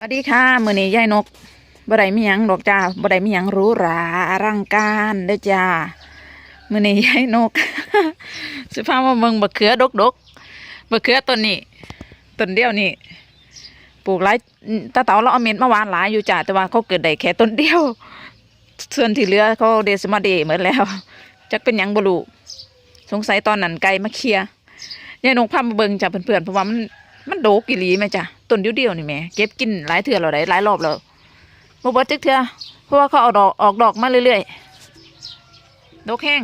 สวัสดีค่ะมื้อนี้ยายนกบ่ได้มีหยังดอกจ้าบ่ได้มีหยังหรูหราอลังการเด้อจ้ามื้อนี้ยายนกสิพามาเบิ่งบักเขือดกดกบักเขือต้นนี้ต้นเดียวนี่ปลูกหลายตาเต๋าเราเอาเม็ดมาวานหลายอยู่จ้าแต่ว่าเขาเกิดได้แค่ต้นเดียว ส่วนที่เหลือเขาเดสมาเดหมดแล้วจักเป็นหยังบ่รู้สงสัยตอนนั้นไก่มาเคลียยายนกพามาเบิ่งจ้าเพื่อนๆเพราะว่ามันมันโดกอีหลีแม่จ้ะ ต้นเดียวๆนี่แหม่เก็บกินหลายเถื่อเราได้หลายรอบแล้วบ่เบิดจักเถื่อเพราะว่าเขาเอาดอกออกดอกมาเรื่อยๆดอกแห้ง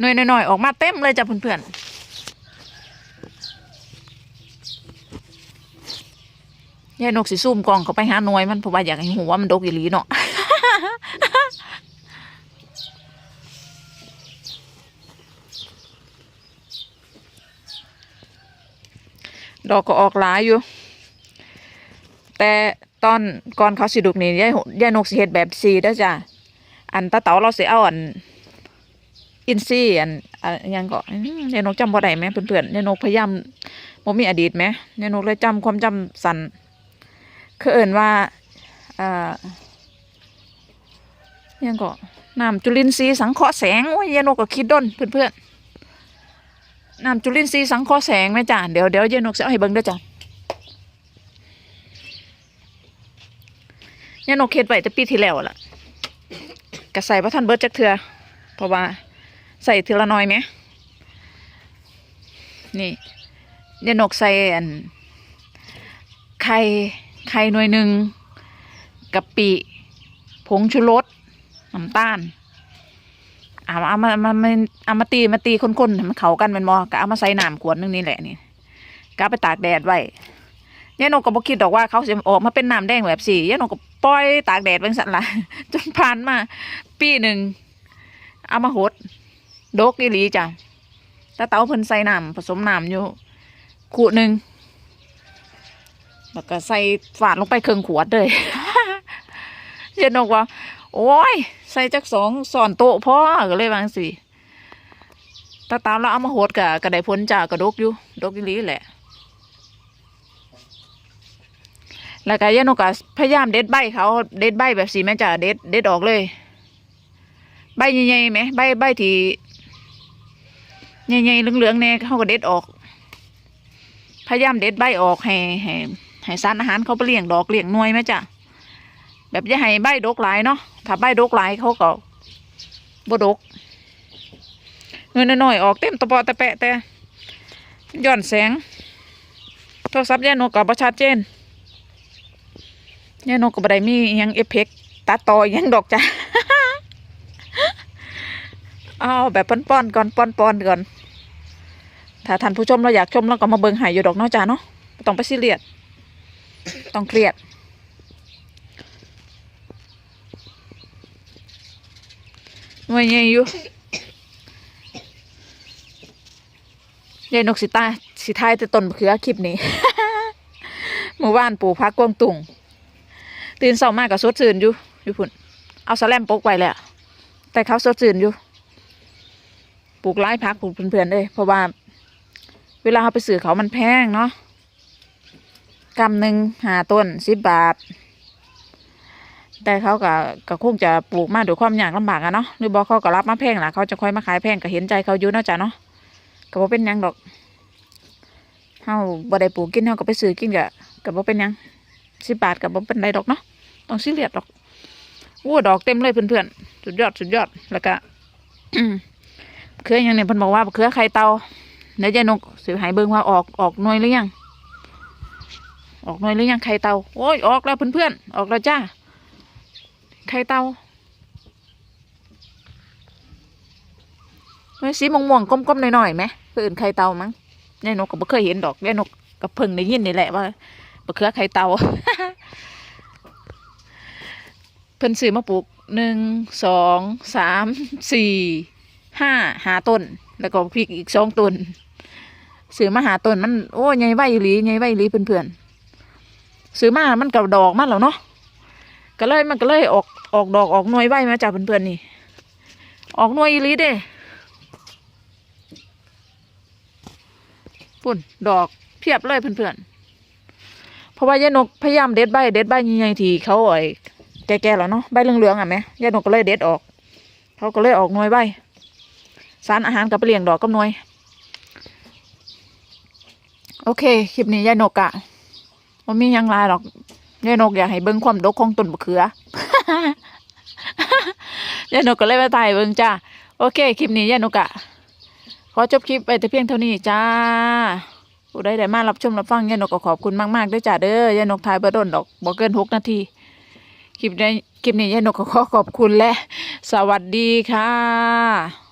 หน่อยๆออกมาเต็มเลยจ้ะเพื่อนๆยายนกสิซุ่มกองเขาไปหาหน่วยมันเพราะว่าอยากให้หูว่ามันดกอีหลีเนาะ ดอกก็ออกหลายอยู่ แต่ตอนก่อนเขาสิดุกนี่ยายยายนกสิเฮ็ดแบบซีเด้อจ้ะอันตาเต๋าเราสิเอาอันอินซี่อันอันยังก็ยายนกจำบ่ได้ไหมเพื่อนๆยายนกพยายามบ่มีอดีตไหมยายนกเลยจำความจำสั้นคือเอินว่าอ่ายังก็น้ำจุลินทรีย์สังเคราะห์แสงโอ้ยยายนกก็คิดด้นเพื่อนๆ น้ำจุลินทรีย์สังเคราะห์แสงไหมจ้ะเดี๋ยวเดี๋ยวยายนกจะเอาให้เบิ่งด้วยจ้ะยายนกเฮ็ดไว้แต่ปีที่แล้วล่ะก็ใส่พระท่านเบิร์ดจักเทือเพราะว่าใส่ทีละน้อยไหมนี่ยายนกใส่อันไข่ไข่หน่วยหนึ่งกะปิผงชูรสน้ำตาล เอาเอามามามาเอามาตีมาตีคนๆให้มันเข้ากันแมันมอก็เอามาใส่น้ำขวดนึงนี่แหละนี่ก็เอาไปตากแดดไว้ยายนกก็บ่คิดดอกว่าเขาจะออกมาเป็นน้ำแดงแบบสี่ยายนกก็ปล่อยตากแดดไว้สั่นละจนผ่านมา ปีหนึ่งเอามาหดดกอีหลีจ้ะตาเต้าเพิ่นใส่น้ำผสมน้ำอยู่ขวดหนึ่งแล้วก็ใส่ฝาดลงไปครึ่งขวดเลยยายนกว่า โอ้ย ใส่จักสองสอนโต๊ะพ่อก็เลยวางสิตาตามแล้วเอามาโหดกะกระไดพ้นจ่ากระดกอยู่ดกอีลีแหละ แล้วก็ยานกก็พยายามเด็ดใบเขาเด็ดใบแบบสีแม่จ่าเด็ดเด็ดออกเลย ใบใหญ่ๆไหมใบใบที่ใหญ่ๆเหลืองๆเนี่ยเขาก็เด็ดออก พยายามเด็ดใบออกให้ให้ให้สารอาหารเขาไปเลี้ยงดอกเลี้ยงหน่วยไหมจ้ะ แบบอย่าให้ใบดกหลายเนาะถ้าใบดกหลายเขาก็บดก เงินน้อยออกเต็มตะปอตะแปะแต่ย้อนแสงโทรศัพท์ยานกกับประชัดเจนยานกกับไดมียังเอฟเฟกตัดต่ออิหยังดอกจ้ะเอาแบบป้อนๆก่อนป้อนๆก่อนถ้าท่านผู้ชมเราอยากชมเราก็มาเบิ่งหายอยู่ดอกเนาะจ้ะเนาะต้องไปซีเรียสต้องเครียด หน่วยใหญ่อยู่ยายนกสิตาสิทายแต่ต้นมะเขือคลิปนี้เมื่อวานปลูกพักกวงตุงตื่นเช้ามากกับสดชื่นอยู่อยู่พุ่นเอาสแลมปกไว้แหละแต่เขาสดชื่นอยู่ปลูกไร่พักปลูกเพื่อนๆเลยเพราะว่า เวลาเขาไปซื้อเขามันแพงเนาะกำหนึ่งหาต้นสิบบาท แต่เขาก็ก็คงจะปลูกมาด้วยความยากลำบากอะเนาะหรือบอกเขาก็รับมาแพงล่ะเขาจะค่อยมาขายแพงก็เห็นใจเขาอยู่เนาะจ้ะเนาะก็บ่เป็นหยังดอกเฮาบ่ได้ปลูกกินเฮาก็ไปซื้อกินก็ก็บ่เป็นหยังสิบบาทก็บ่เป็นไรดอกเนาะต้องซีเรียสดอกโอ้ดอกเต็มเลยเพื่อนๆสุดยอดสุดยอดแล้วก็เครืออย่างนี้เพิ่นบอกว่าเครือไข่เตาเดี๋ยวยายนกสิให้เบิ่งว่าออกออกหน่วยหรือยังออกหน่วยหรือยังไข่เตาโอ้ยออกแล้วเพื่อนๆออกแล้วจ้า ไข่เต่าเฮ้ยสีม่วงๆก้มๆหน่อยๆไหมเพื่อนไข่เต่ามั้งยายนกก็บ่เคยเห็นดอกยายนกก็เพิ่งได้ยินนี่แหละว่าบะเขือไข่เต่าเพิ่นซื้อมาปลูกหนึ่งสองสามสี่ห้าหาต้น แล้วก็พริกอีกสองต้นซื้อมาหาต้นมันโอ้ยใหญ่ใบอีหลีใหญ่ใบอีหลีเพื่อนๆซื้อมามันกับดอกมันแล้วเนาะ ก็เลยมันก็เลยออกออกดอกออกหน่วยใบมาจากเพื่อนๆนี่ ออกหน่วยอีลีเด้ปุ่นดอกเพียบเลยเพื่อนๆ เพราะว่ายายนกพยายามเด็ดใบเด็ดใบใหญ่ๆที่เขาไอ้แก่ๆแล้วเนาะใบเหลืองๆอะแม่ยายนกก็เลยเด็ดออก เขาก็เลยออกหน่วยใบ สารอาหารกับไปลี้ยงดอกกับหน่วย โอเคคลิปนี้ยายนกอะมันมียังลายหรอก ยายนกอยากให้เบิ่งความดกของต้นบะเขือยายนกก็เลยมาถ่ายเบิ่งจ้าโอเคคลิปนี้ยายนกอะขอจบคลิปไปแต่เพียงเท่านี้จ้าผู้ใดได้มารับชมรับฟังยายนกก็ขอบคุณมากๆด้วยจ้าเด้อยายนกถ่ายบ่โดนดอกบ่เกินหกนาทีคลิปนี้คลิปนี้ยายนกก็ขอขอบคุณและ สวัสดีค่ะ